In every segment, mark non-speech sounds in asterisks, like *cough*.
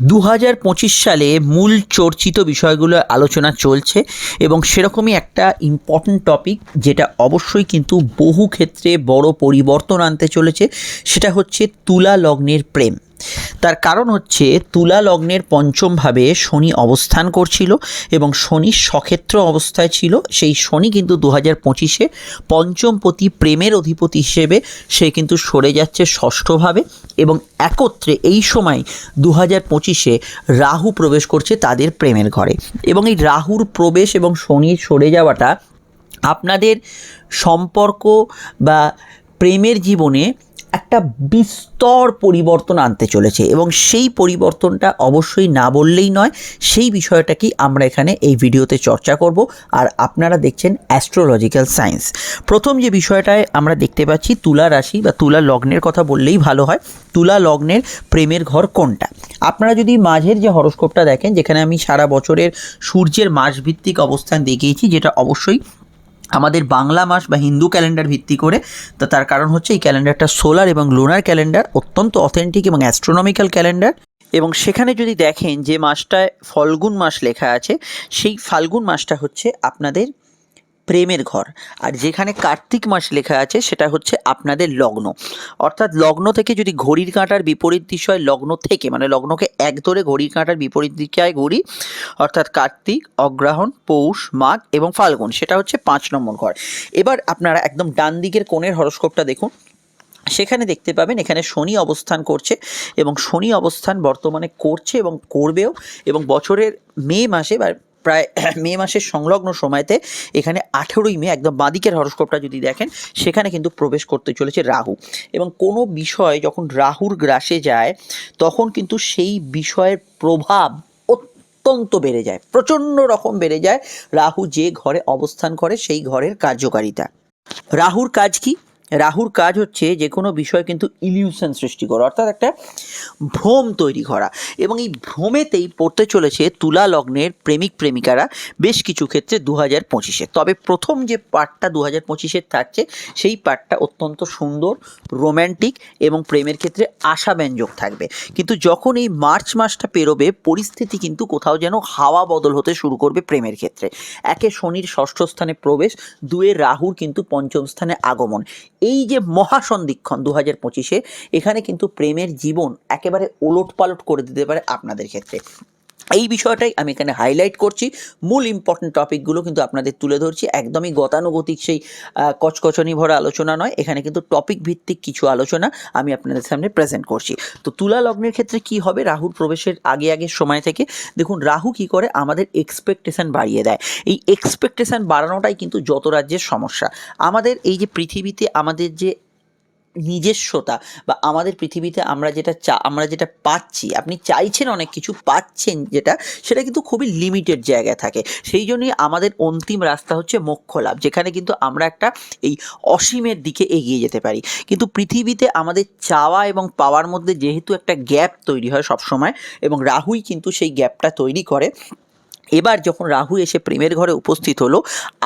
দু হাজার পঁচিশ সালে মূল চর্চিত বিষয়গুলো আলোচনা চলছে এবং সেরকমই একটা ইম্পর্ট্যান্ট টপিক যেটা অবশ্যই কিন্তু বহু ক্ষেত্রে বড় পরিবর্তন আনতে চলেছে, সেটা হচ্ছে তুলা লগ্নের প্রেম। তার কারণ হচ্ছে তুলা লগ্নের পঞ্চমভাবে শনি অবস্থান করছিল এবং শনি সক্ষেত্র অবস্থায় ছিল। সেই শনি কিন্তু দু হাজার পঁচিশে পঞ্চমপতি প্রেমের অধিপতি হিসেবে সে কিন্তু সরে যাচ্ছে ষষ্ঠভাবে এবং একত্রে এই সময় দু হাজার পঁচিশে রাহু প্রবেশ করছে তাদের প্রেমের ঘরে। এবং এই রাহুর প্রবেশ এবং শনির সরে যাওয়াটা আপনাদের সম্পর্ক বা প্রেমের জীবনে একটা বিস্তর পরিবর্তন আনতে চলেছে এবং সেই পরিবর্তনটা অবশ্যই না বললেই নয়। সেই বিষয়টাকেই আমরা এখানে এই ভিডিওতে চর্চা করব আর আপনারা দেখছেন অ্যাস্ট্রোলজিক্যাল সায়েন্স প্রথম যে বিষয়টায় আমরা দেখতে পাচ্ছি তুলা রাশি বা তুলা লগ্নের কথা বললেই ভালো হয়। তুলা লগ্নের প্রেমের ঘর কোনটা? আপনারা যদি মাঝের যে হরস্কোপটা দেখেন, যেখানে আমি সারা বছরের সূর্যের মাসভিত্তিক অবস্থান দেখিয়েছি, যেটা অবশ্যই আমাদের বাংলা মাস বা হিন্দু ক্যালেন্ডার ভিত্তি করে, তা তার কারণ হচ্ছে এই ক্যালেন্ডারটা সোলার এবং লোনার ক্যালেন্ডার অত্যন্ত অথেন্টিক এবং অ্যাস্ট্রোনমিক্যাল ক্যালেন্ডার এবং সেখানে যদি দেখেন যে মাসটায় ফল্গুন মাস লেখা আছে, সেই ফাল্গুন মাসটা হচ্ছে আপনাদের প্রেমের ঘর। আর যেখানে কার্তিক মাস লেখা আছে, সেটা হচ্ছে আপনাদের লগ্ন। অর্থাৎ লগ্ন থেকে যদি ঘড়ির কাঁটার বিপরীত দিশায় লগ্ন থেকে মানে লগ্নকে এক ধরে ঘড়ির কাঁটার বিপরীত দিশায় ঘুরি অর্থাৎ কার্তিক অগ্রহণ পৌষ, মাঘ এবং ফাল্গুন, সেটা হচ্ছে পাঁচ নম্বর ঘর। এবার আপনারা একদম ডান দিকের কোণের হরস্কোপটা দেখুন। সেখানে দেখতে পাবেন, এখানে শনি অবস্থান করছে এবং শনি অবস্থান বর্তমানে করছে এবং করবেও এবং বছরের মে মাসে বা প্রায় *clears throat* মে মাসের সংলগ্ন সময়তে এখানে আঠেরোই মে একদম বাঁদিকের হরস্কোপটা যদি দেখেন, সেখানে কিন্তু প্রবেশ করতে চলেছে রাহু। এবং কোনো বিষয় যখন রাহুর গ্রাসে যায়, তখন কিন্তু সেই বিষয়ের প্রভাব অত্যন্ত বেড়ে যায়, প্রচণ্ড রকম বেড়ে যায়। রাহু যে ঘরে অবস্থান করে, সেই ঘরের কার্যকারিতা। রাহুর কাজ কি? রাহুর কাজ হচ্ছে যে কোনো বিষয় কিন্তু ইলিউশন সৃষ্টি করা, অর্থাৎ একটা ভ্রম তৈরি করা। এবং এই ভ্রমেতেই পড়তে চলেছে তুলা লগ্নের প্রেমিক প্রেমিকারা বেশ কিছু ক্ষেত্রে দু হাজার পঁচিশে। তবে প্রথম যে পার্টটা দু হাজার পঁচিশের থাকছে, সেই পার্টটা অত্যন্ত সুন্দর রোম্যান্টিক এবং প্রেমের ক্ষেত্রে আশাব্যঞ্জক থাকবে। কিন্তু যখন এই মার্চ মাসটা পেরোবে, পরিস্থিতি কিন্তু কোথাও যেন হাওয়া বদল হতে শুরু করবে প্রেমের ক্ষেত্রে। একে শনির ষষ্ঠ স্থানে প্রবেশ, দুয়ে রাহুর কিন্তু পঞ্চম স্থানে আগমন। এই যে মহাসন্ধিক্ষণ দু হাজার পঁচিশে, এখানে কিন্তু প্রেমের জীবন একেবারে ওলট পালট করে দিতে পারে আপনাদের ক্ষেত্রে। এই বিষয়টাই আমি এখানে হাইলাইট করছি। মূল ইম্পর্টেন্ট টপিকগুলো কিন্তু আপনাদের তুলে ধরছি। একদমই গতানুগতিক সেই কচকচনি ভরা আলোচনা নয়। এখানে কিন্তু টপিক ভিত্তিক কিছু আলোচনা আমি আপনাদের সামনে প্রেজেন্ট করছি। তো তুলা লগ্নের ক্ষেত্রে কি হবে? রাহুর প্রবেশের আগে আগের সময় থেকে। দেখুন, রাহু কি করে? আমাদের এক্সপেকটেশন বাড়িয়ে দেয়। এই এক্সপেকটেশন বাড়ানোটাই কিন্তু যত রাজ্যের সমস্যা। আমাদের এই যে পৃথিবীতে আমাদের যে নিজস্বতা বা আমাদের পৃথিবীতে আমরা যেটা চা, আমরা যেটা পাচ্ছি, আপনি চাইছেন অনেক কিছু, পাচ্ছেন যেটা, সেটা কিন্তু খুবই লিমিটেড জায়গায় থাকে। সেই জন্যই আমাদের অন্তিম রাস্তা হচ্ছে মোক্ষ লাভ যেখানে কিন্তু আমরা একটা এই অসীমের দিকে এগিয়ে যেতে পারি। কিন্তু পৃথিবীতে আমাদের চাওয়া এবং পাওয়ার মধ্যে যেহেতু একটা গ্যাপ তৈরি হয় সবসময়, এবং রাহুই কিন্তু সেই গ্যাপটা তৈরি করে এবার যখন রাহু এসে প্রেমের ঘরে উপস্থিত হলো,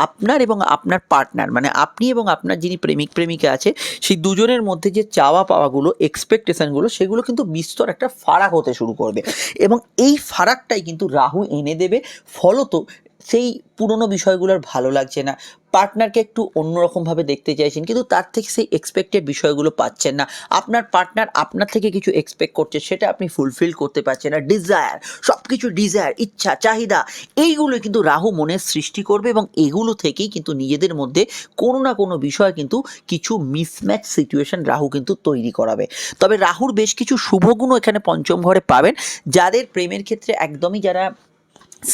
আপনার এবং আপনার পার্টনার মানে আপনি এবং আপনার যিনি প্রেমিক প্রেমিকা আছে, সেই দুজনের মধ্যে যে চাওয়া পাওয়াগুলো এক্সপেকটেশনগুলো সেগুলো কিন্তু বিস্তর একটা ফারাক হতে শুরু করবে। এবং এই ফারাকটাই কিন্তু রাহু এনে দেবে। ফলত সেই পুরনো বিষয়গুলোর ভালো লাগছে না। পার্টনারকে একটু অন্যরকমভাবে দেখতে চাইছেন, কিন্তু তার থেকে সেই এক্সপেক্টেড বিষয়গুলো পাচ্ছেন না। আপনার পার্টনার আপনার থেকে কিছু এক্সপেক্ট করছে, সেটা আপনি ফুলফিল করতে পারছেন না। ডিজায়ার সব কিছু ডিজায়ার ইচ্ছা, চাহিদা, এইগুলো কিন্তু রাহু মনের সৃষ্টি করবে এবং এগুলো থেকেই কিন্তু নিজেদের মধ্যে কোনো না কোনো বিষয় কিন্তু কিছু মিসম্যাচ সিচুয়েশন রাহু কিন্তু তৈরি করাবে। তবে রাহুর বেশ কিছু শুভগুণও এখানে পঞ্চম ঘরে পাবেন। যাদের প্রেমের ক্ষেত্রে একদমই যারা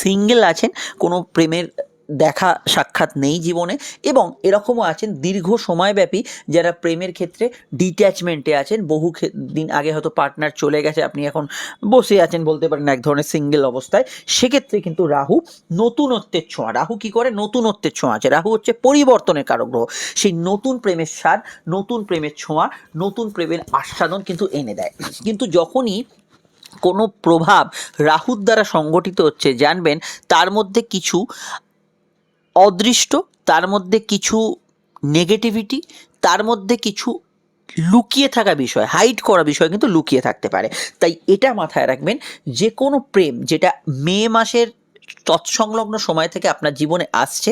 সিঙ্গেল আছেন, কোনো প্রেমের দেখা সাক্ষাৎ নেই জীবনে এবং এরকমও আছেন দীর্ঘ সময়ব্যাপী যারা প্রেমের ক্ষেত্রে ডিট্যাচমেন্টে আছেন। বহু দিন আগে হয়তো পার্টনার চলে গেছে, আপনি এখন বসে আছেন বলতে পারেন এক ধরনের সিঙ্গেল অবস্থায়। সেক্ষেত্রে কিন্তু রাহু নতুনত্বের ছোঁয়া। রাহু কি করে? নতুনত্বের ছোঁয়া আছে। রাহু হচ্ছে পরিবর্তনের কারক গ্রহ সেই নতুন প্রেমের স্বাদ, নতুন প্রেমের ছোঁয়া, নতুন প্রেমের আস্বাদন কিন্তু এনে দেয়। কিন্তু যখনই কোনো প্রভাব রাহুর দ্বারা সংগঠিত হচ্ছে, জানবেন, তার মধ্যে কিছু অদৃষ্ট, তার মধ্যে কিছু নেগেটিভিটি তার মধ্যে কিছু লুকিয়ে থাকা বিষয় হাইড করা বিষয় কিন্তু লুকিয়ে থাকতে পারে। তাই এটা মাথায় রাখবেন, যে কোনো প্রেম যেটা মে মাসের তৎসংলগ্ন সময় থেকে আপনার জীবনে আসছে,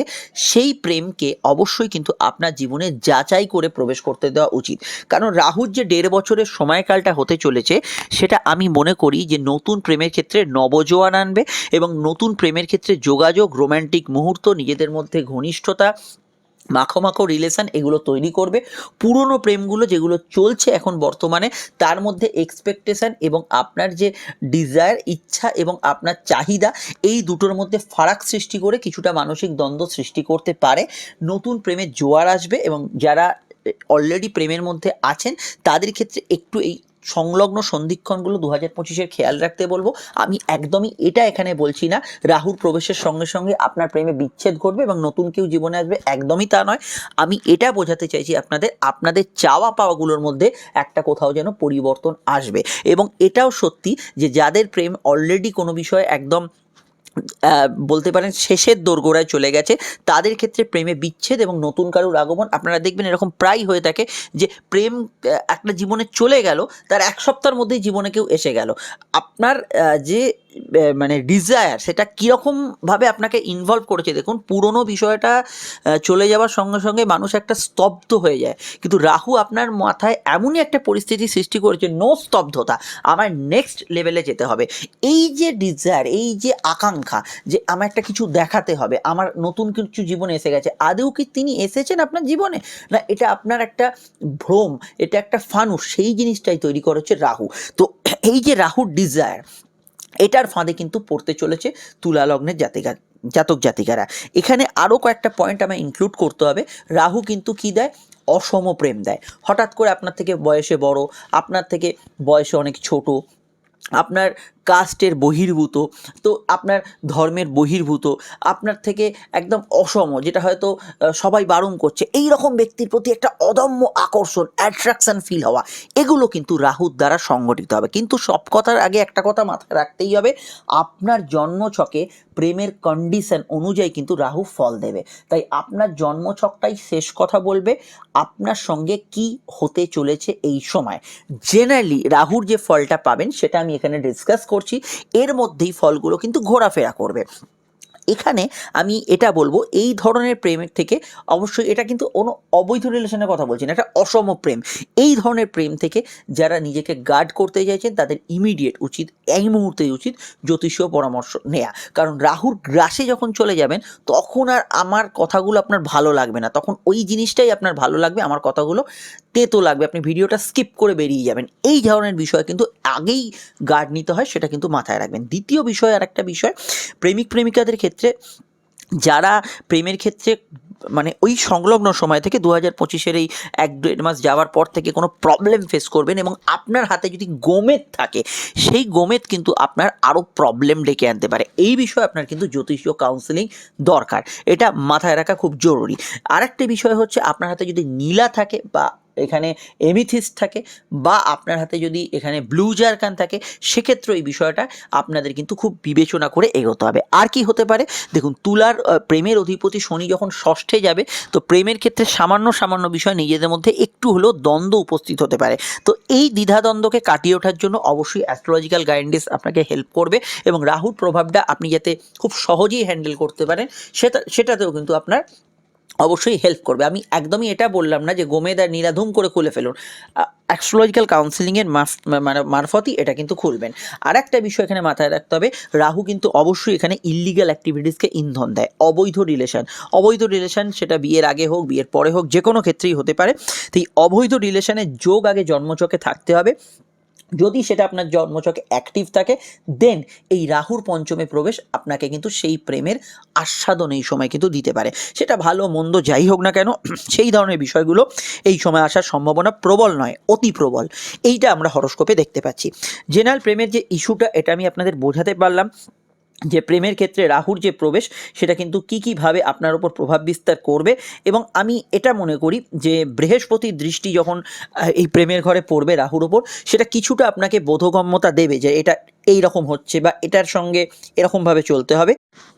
সেই প্রেমকে অবশ্যই কিন্তু আপনার জীবনে যাচাই করে প্রবেশ করতে দেওয়া উচিত। কারণ রাহুর যে দেড় বছরের সময়কালটা হতে চলেছে, সেটা আমি মনে করি যে নতুন প্রেমের ক্ষেত্রে নবজোয়ান আনবে এবং নতুন প্রেমের ক্ষেত্রে যোগাযোগ রোম্যান্টিক মুহূর্ত, নিজেদের মধ্যে ঘনিষ্ঠতা মাখো মাখো রিলেশান এগুলো তৈরি করবে। পুরনো প্রেমগুলো যেগুলো চলছে এখন বর্তমানে, তার মধ্যে এক্সপেকটেশন এবং আপনার যে ডিজায়ার ইচ্ছা এবং আপনার চাহিদা, এই দুটোর মধ্যে ফারাক সৃষ্টি করে কিছুটা মানসিক দ্বন্দ্ব সৃষ্টি করতে পারে। নতুন প্রেমের জোয়ার আসবে এবং যারা অলরেডি প্রেমের মধ্যে আছেন, তাদের ক্ষেত্রে একটু এই সংলগ্ন সন্ধিক্ষণগুলো দু হাজার পঁচিশের খেয়াল রাখতে বলব। আমি একদমই এটা এখানে বলছি না। রাহুর প্রবেশের সঙ্গে সঙ্গে আপনার প্রেমে বিচ্ছেদ ঘটবে এবং নতুন কেউ জীবনে আসবে একদমই তা নয়। আমি এটা বোঝাতে চাইছি আপনাদের আপনাদের চাওয়া পাওয়াগুলোর মধ্যে একটা কোথাও যেন পরিবর্তন আসবে। এবং এটাও সত্যি যে যাদের প্রেম অলরেডি কোনো বিষয়ে একদম বলতে পারেন শেষের দোরগোড়ায় চলে গেছে। তাদের ক্ষেত্রে প্রেমে বিচ্ছেদ এবং নতুন কারুর আগমন আপনারা দেখবেন এরকম প্রায় হয়ে থাকে যে প্রেম একটা জীবনে চলে গেল, তার এক সপ্তাহের মধ্যেই জীবনে কেউ এসে গেল। আপনার যে মানে ডিজায়ার সেটা কীরকমভাবে আপনাকে ইনভলভ করেছে? দেখুন, পুরনো বিষয়টা চলে যাওয়ার সঙ্গে সঙ্গে মানুষ একটা স্তব্ধ হয়ে যায়। কিন্তু রাহু আপনার মাথায় এমনই একটা পরিস্থিতি সৃষ্টি করেছে নো স্তব্ধতা, আমার নেক্সট লেভেলে যেতে হবে। এই যে ডিজায়ার এই যে আকাঙ্ক্ষা যে আমার একটা কিছু দেখাতে হবে, আমার নতুন কিছু জীবনে এসে গেছে আদেও কি তিনি এসেছেন আপনার জীবনে? না, এটা আপনার একটা ভ্রম, এটা একটা ফানুস, সেই জিনিসটাই তৈরি করেছে রাহু। তো এই যে রাহুর ডিজায়ার এটার ফাঁদে কিন্তু পড়তে চলেছে তুলা লগ্নের জাতিকা জাতক জাতিকারা। এখানে আরও কয়েকটা পয়েন্ট আমায় ইনক্লুড করতে হবে। রাহু কিন্তু কি দেয়? অসম প্রেম দেয়। হঠাৎ করে আপনার থেকে বয়সে বড়, আপনার থেকে বয়সে অনেক ছোট, আপনার কাস্টের বহির্ভূত, তো আপনার ধর্মের বহির্ভূত, আপনার থেকে একদম অসম, যেটা হয়তো সবাই বারণ করছে এই রকম ব্যক্তির প্রতি একটা অদম্য আকর্ষণ অ্যাট্রাকশন ফিল হওয়া, এগুলো কিন্তু রাহুর দ্বারা সংগঠিত হবে। কিন্তু সব কথার আগে একটা কথা মাথায় রাখতেই হবে, আপনার জন্মছকে প্রেমের কন্ডিশন অনুযায়ী কিন্তু রাহু ফল দেবে। তাই আপনার জন্মছকটাই শেষ কথা বলবে, আপনার সঙ্গে কি হতে চলেছে এই সময়। জেনারেলি রাহুর যে ফলটা পাবেন, সেটা আমি এখানে ডিসকাস করছি এর মধ্যেই ফলগুলো কিন্তু ঘোরাফেরা করবে। এখানে আমি এটা বলব, এই ধরনের প্রেমের থেকে অবশ্যই এটা কিন্তু কোনো অবৈধ রিলেশনের কথা বলছি না, এটা অসম প্রেম। এই ধরনের প্রেম থেকে যারা নিজেকে গার্ড করতে চাইছেন, তাদের ইমিডিয়েট উচিত এই মুহূর্তেই উচিত জ্যোতিষীয় পরামর্শ নেয়া। কারণ রাহুর গ্রাসে যখন চলে যাবেন, তখন আর আমার কথাগুলো আপনার ভালো লাগবে না। তখন ওই জিনিসটাই আপনার ভালো লাগবে, আমার কথাগুলো তেতো লাগবে, আপনি ভিডিওটা স্কিপ করে বেরিয়ে যাবেন। এই ধরনের বিষয় কিন্তু আগেই গার্ড নিতে হয়, সেটা কিন্তু মাথায় রাখবেন। দ্বিতীয় বিষয় আর একটা বিষয় প্রেমিক প্রেমিকাদের ক্ষেত্রে যারা প্রেমের ক্ষেত্রে মানে ওই সংলগ্ন সময় থেকে দু হাজার পঁচিশের এই এক দেড় মাস যাওয়ার পর থেকে কোনো প্রবলেম ফেস করবেন এবং আপনার হাতে যদি গোমেদ থাকে, সেই গোমেদ কিন্তু আপনার আরও প্রবলেম ডেকে আনতে পারে। এই বিষয়ে আপনার কিন্তু জ্যোতিষীয় কাউন্সেলিং দরকার। এটা মাথায় রাখা খুব জরুরি। আরেকটা বিষয় হচ্ছে আপনার হাতে যদি নীলা থাকে বা এখানে এমিথিস থাকে বা আপনার হাতে যদি এখানে ব্লু জারকান থাকে, সেক্ষেত্রে এই বিষয়টা আপনাদের কিন্তু খুব বিবেচনা করে এগোতে হবে। আর কি হতে পারে? দেখুন, তুলার প্রেমের অধিপতি শনি যখন ষষ্ঠে যাবে, তো প্রেমের ক্ষেত্রে সামান্য সামান্য বিষয় নিজেদের মধ্যে একটু হলেও দ্বন্দ্ব উপস্থিত হতে পারে। তো এই দ্বিধাদ্বন্দ্বকে কাটিয়ে ওঠার জন্য অবশ্যই অ্যাস্ট্রোলজিক্যাল গাইডেন্স আপনাকে হেল্প করবে এবং রাহুর প্রভাবটা আপনি যাতে খুব সহজেই হ্যান্ডেল করতে পারেন, সেটা, সেটাতেও কিন্তু আপনার অবশ্যই হেল্প করবে। আমি একদমই এটা বললাম না যে গোমেদ আর নীলাধুম করে খুলে ফেলুন। অ্যাস্ট্রোলজিক্যাল কাউন্সিলিংয়ের মানে মারফতই এটা কিন্তু খুলবেন। আর একটা বিষয় এখানে মাথায় রাখতে হবে, রাহু কিন্তু অবশ্যই এখানে ইলিগাল অ্যাক্টিভিটিসকে ইন্ধন দেয়, অবৈধ রিলেশন অবৈধ রিলেশন সেটা বিয়ের আগে হোক, বিয়ের পরে হোক যে কোনো ক্ষেত্রেই হতে পারে। তো এই অবৈধ রিলেশনের যোগ আগে জন্মচকে থাকতে হবে। যদি সেটা আপনার জন্মচকে অ্যাক্টিভ থাকে দেন এই রাহুর পঞ্চমে প্রবেশ আপনাকে কিন্তু সেই প্রেমের আস্বাদন এই সময় কিন্তু দিতে পারে। সেটা ভালো, মন্দ, যাই হোক না কেন, *clears throat* সেই ধরনের বিষয়গুলো এই সময় আসার সম্ভাবনা প্রবল নয়, অতি প্রবল। এইটা আমরা হরস্কোপে দেখতে পাচ্ছি। জেনারেল প্রেমের যে ইস্যুটা এটা আমি আপনাদের বোঝাতে পারলাম। যে প্রেমের ক্ষেত্রে রাহুর যে প্রবেশ, সেটা কিন্তু কী কীভাবে আপনার ওপর প্রভাব বিস্তার করবে এবং আমি এটা মনে করি যে বৃহস্পতির দৃষ্টি যখন এই প্রেমের ঘরে পড়বে রাহুর ওপর সেটা কিছুটা আপনাকে বোধগম্যতা দেবে যে এটা এই রকম হচ্ছে বা এটার সঙ্গে এরকমভাবে চলতে হবে।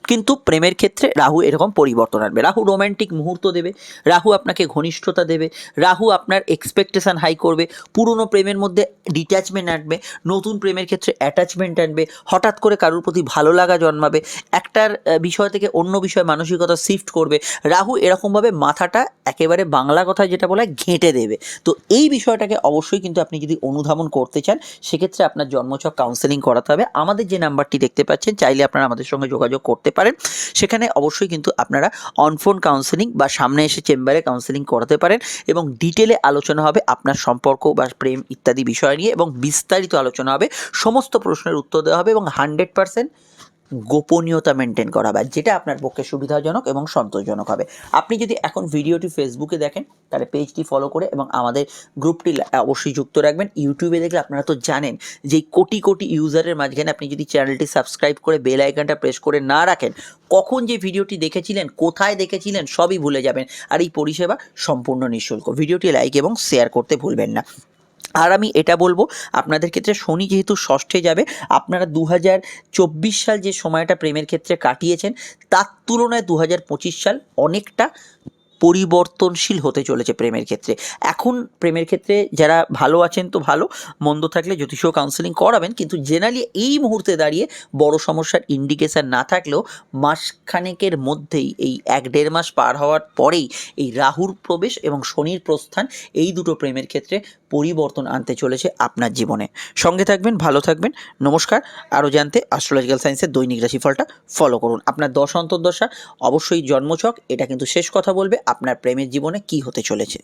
কিন্তু প্রেমের ক্ষেত্রে রাহু এরকম পরিবর্তন আনবে। রাহু রোম্যান্টিক মুহূর্ত দেবে, রাহু আপনাকে ঘনিষ্ঠতা দেবে, রাহু আপনার এক্সপেকটেশন হাই করবে, পুরনো প্রেমের মধ্যে ডিট্যাচমেন্ট আনবে, নতুন প্রেমের ক্ষেত্রে অ্যাটাচমেন্ট আনবে, হঠাৎ করে কারোর প্রতি ভালো লাগা জন্মাবে, একটার বিষয় থেকে অন্য বিষয় মানসিকতা শিফট করবে, রাহু এরকমভাবে মাথাটা একেবারে বাংলা কথায় যেটা বলা হয় ঘেঁটে দেবে। তো এই বিষয়টাকে অবশ্যই কিন্তু আপনি যদি অনুধাবন করতে চান, সেক্ষেত্রে আপনার জন্মছক কাউন্সেলিং করাতে হবে। আমাদের যে নাম্বারটি দেখতে পাচ্ছেন, চাইলে আপনারা আমাদের সঙ্গে যোগাযোগ করতে পারেন। সেখানে অবশ্যই কিন্তু আপনারা অনফোন কাউন্সেলিং বা সামনে এসে চেম্বারে কাউন্সেলিং করাতে পারেন এবং ডিটেলে আলোচনা হবে আপনার সম্পর্ক বা প্রেম ইত্যাদি বিষয় নিয়ে এবং বিস্তারিত আলোচনা হবে। সমস্ত প্রশ্নের উত্তর দেওয়া হবে এবং হান্ড্রেড পার্সেন্ট গোপনীয়তা মেনটেন করা হবে যেটা আপনার পক্ষে সুবিধাজনক এবং সন্তোষজনক হবে। আপনি যদি এখন ভিডিওটি ফেসবুকে দেখেন, তাহলে পেজটি ফলো করে এবং আমাদের গ্রুপটি অবশ্যই যুক্ত রাখবেন। ইউটিউবে দেখলে আপনারা তো জানেন যে কোটি কোটি ইউজারের মাঝখানে আপনি যদি চ্যানেলটি সাবস্ক্রাইব করে বেল আইকনটা প্রেস করে না রাখেন, কখন যে ভিডিওটি দেখেছিলেন, কোথায় দেখেছিলেন, সবই ভুলে যাবেন। আর এই পরিষেবা সম্পূর্ণ নিঃশুল্ক। ভিডিওটি লাইক এবং শেয়ার করতে ভুলবেন না। আর আমি এটা বলব, আপনাদের ক্ষেত্রে শনি যেহেতু ষষ্ঠে যাবে, আপনারা দু হাজার চব্বিশ সাল যে সময়টা প্রেমের ক্ষেত্রে কাটিয়েছেন, তার তুলনায় দু হাজার পঁচিশ সাল অনেকটা পরিবর্তনশীল হতে চলেছে প্রেমের ক্ষেত্রে। এখন প্রেমের ক্ষেত্রে যারা ভালো আছেন তো ভালো, মন্দ থাকলে জ্যোতিষীয় কাউন্সেলিং করাবেন, কিন্তু জেনারেলি এই মুহূর্তে দাঁড়িয়ে বড় সমস্যার ইন্ডিকেশন না থাকলেও মাসখানেকের মধ্যেই এই এক দেড় মাস পার হওয়ার পরেই এই রাহুর প্রবেশ এবং শনির প্রস্থান এই দুটো প্রেমের ক্ষেত্রে পরিবর্তন আনতে চলেছে আপনার জীবনে। সঙ্গে থাকবেন, ভালো থাকবেন, নমস্কার। আরও জানতে অ্যাস্ট্রোলজিক্যাল সায়েন্সের দৈনিক রাশিফলটা ফলো করুন। আপনার দশ, অন্তর্দশা অবশ্যই জন্মছক, এটা কিন্তু শেষ কথা বলবে। আপনার প্রেমের জীবনে কি হতে চলেছে?